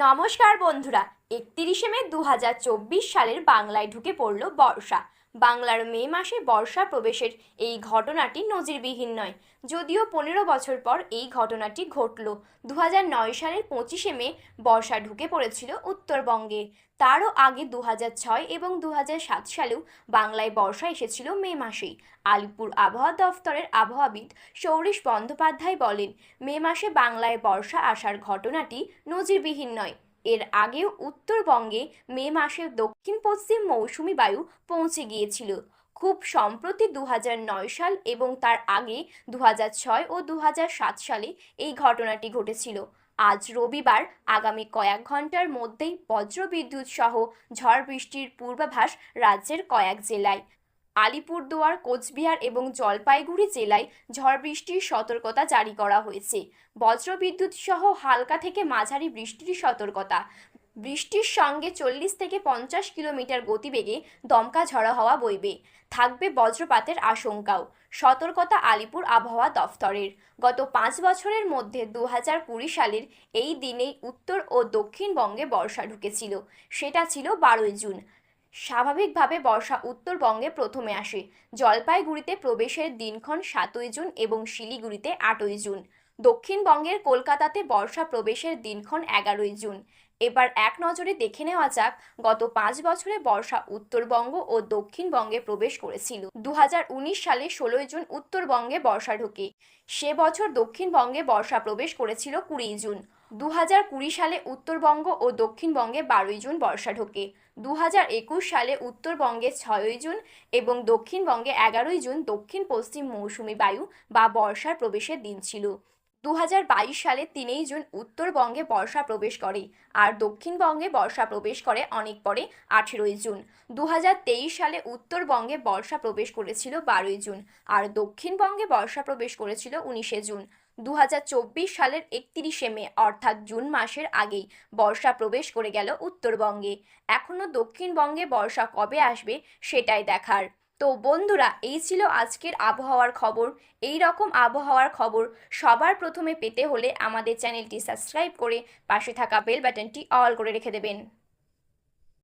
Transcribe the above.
নমস্কার বন্ধুরা একত্রিশে মে দু হাজার চব্বিশ সালের বাংলায় ঢুকে পড়ল বর্ষা। বাংলার মে মাসে বর্ষা প্রবেশের এই ঘটনাটি নজিরবিহীন নয়। যদিও পনেরো বছর পর এই ঘটনাটি ঘটল দু সালের পঁচিশে মে বর্ষা ঢুকে পড়েছিল উত্তরবঙ্গে। তারও আগে দু এবং দু সালেও বাংলায় বর্ষা এসেছিল মে মাসেই। আলিপুর আবহাওয়া দফতরের আবহাওয়াবিদ সৌরিশ বন্দ্যোপাধ্যায় বলেন, মে মাসে বাংলায় বর্ষা আসার ঘটনাটি নজিরবিহীন নয়। এর আগেও উত্তরবঙ্গে মে মাসে দক্ষিণ পশ্চিম মৌসুমি বায়ু পৌঁছে গিয়েছিল। খুব সম্প্রতি দু সাল এবং তার আগে দু ও দু সালে এই ঘটনাটি ঘটেছিল। আজ রবিবার আগামী কয়েক ঘণ্টার মধ্যেই বজ্রবিদ্যুৎ সহ ঝড় বৃষ্টির পূর্বাভাস রাজ্যের কয়েক জেলায়। আলিপুরদুয়ার, কোচবিহার এবং জলপাইগুড়ি জেলায় ঝড় বৃষ্টির সতর্কতা জারি করা হয়েছে। বজ্রবিদ্যুৎ সহ হালকা থেকে মাঝারি বৃষ্টির সতর্কতা। বৃষ্টির সঙ্গে চল্লিশ থেকে পঞ্চাশ কিলোমিটার গতিবেগে দমকা ঝড়ো হওয়া বইবে। থাকবে বজ্রপাতের আশঙ্কাও। সতর্কতা আলিপুর আবহাওয়া দফতরের। গত পাঁচ বছরের মধ্যে দু হাজার কুড়ি সালের এই দিনেই উত্তর ও দক্ষিণবঙ্গে বর্ষা ঢুকেছিল। সেটা ছিল বারোই জুন। স্বাভাবিকভাবে বর্ষা উত্তরবঙ্গে প্রথমে আসে। জলপাইগুড়িতে প্রবেশের দিনক্ষণ সাতই জুন এবং শিলিগুড়িতে আটই জুন। দক্ষিণবঙ্গের কলকাতাতে বর্ষা প্রবেশের দিনক্ষণ এগারোই জুন। এবার এক নজরে দেখে নেওয়া যাক, গত পাঁচ বছরে বর্ষা উত্তরবঙ্গ ও দক্ষিণবঙ্গে প্রবেশ করেছিল। দু হাজার উনিশ সালে ষোলোই জুন উত্তরবঙ্গে বর্ষা ঢোকে। সে বছর দক্ষিণবঙ্গে বর্ষা প্রবেশ করেছিল কুড়ি জুন। দু কুড়ি সালে উত্তরবঙ্গ ও দক্ষিণবঙ্গে বারোই জুন বর্ষা ঢোকে। দু একুশ সালে উত্তরবঙ্গে ছয়ই জুন এবং দক্ষিণবঙ্গে এগারোই জুন দক্ষিণ পশ্চিম মৌসুমি বায়ু বা বর্ষার প্রবেশের দিন ছিল। দু হাজার বাইশ সালে তিনই জুন উত্তরবঙ্গে বর্ষা প্রবেশ করে আর দক্ষিণবঙ্গে বর্ষা প্রবেশ করে অনেক পরে আঠেরোই জুন। দু হাজার তেইশ সালে উত্তরবঙ্গে বর্ষা প্রবেশ করেছিল বারোই জুন আর দক্ষিণবঙ্গে বর্ষা প্রবেশ করেছিল উনিশে জুন। দু হাজার চব্বিশ সালের একত্রিশে মে, অর্থাৎ জুন মাসের আগেই বর্ষা প্রবেশ করে গেল উত্তরবঙ্গে। এখনও দক্ষিণবঙ্গে বর্ষা কবে আসবে সেটাই দেখার। তো বন্ধুরা, এই ছিল আজকের আবহাওয়ার খবর। এই রকম আবহাওয়ার খবর সবার প্রথমে পেতে হলে আমাদের চ্যানেলটি সাবস্ক্রাইব করে পাশে থাকা বেল বাটনটি অল করে রেখে দেবেন।